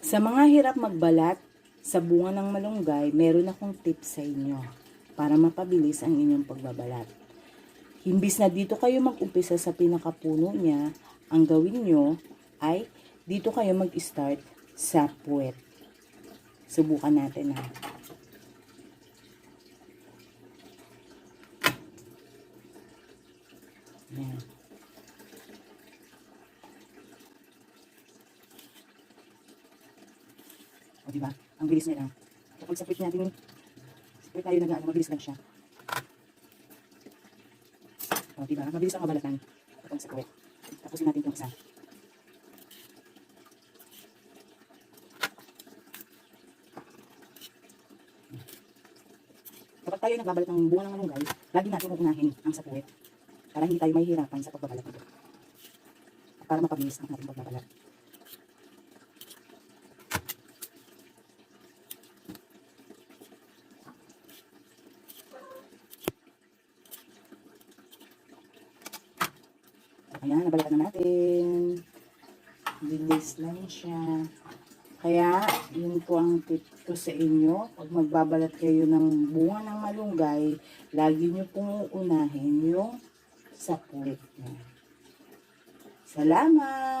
Sa mga hirap magbalat sa bunga ng malunggay, meron akong tips sa inyo para mapabilis ang inyong pagbabalat. Himbis na dito kayo mag-umpisa sa pinakapuno niya, ang gawin nyo ay dito kayo mag-start sa puwet. Subukan natin ha. Yan. O, diba? Ang bilis nila. Kapag sa puwet natin, kapag tayo nag-ano, mabilis lang siya. O, diba? Mabilis ang mabalatan kapag sa puwet. Tapusin natin itong isa. Kapag tayo nagbabalat ng bunga ng malunggay, lagi natin uunahin ang sa puwet para hindi tayo mahihirapan sa pagbabalat nito. Para mapabilis ang ating pagbabalat. Ayan, nabalatan na natin. Bilis lang siya. Kaya, yun po ang tip ko sa inyo. Pag magbabalat kayo ng bunga ng malunggay, lagi nyo pong unahin yung sa puwet niya. Salamat!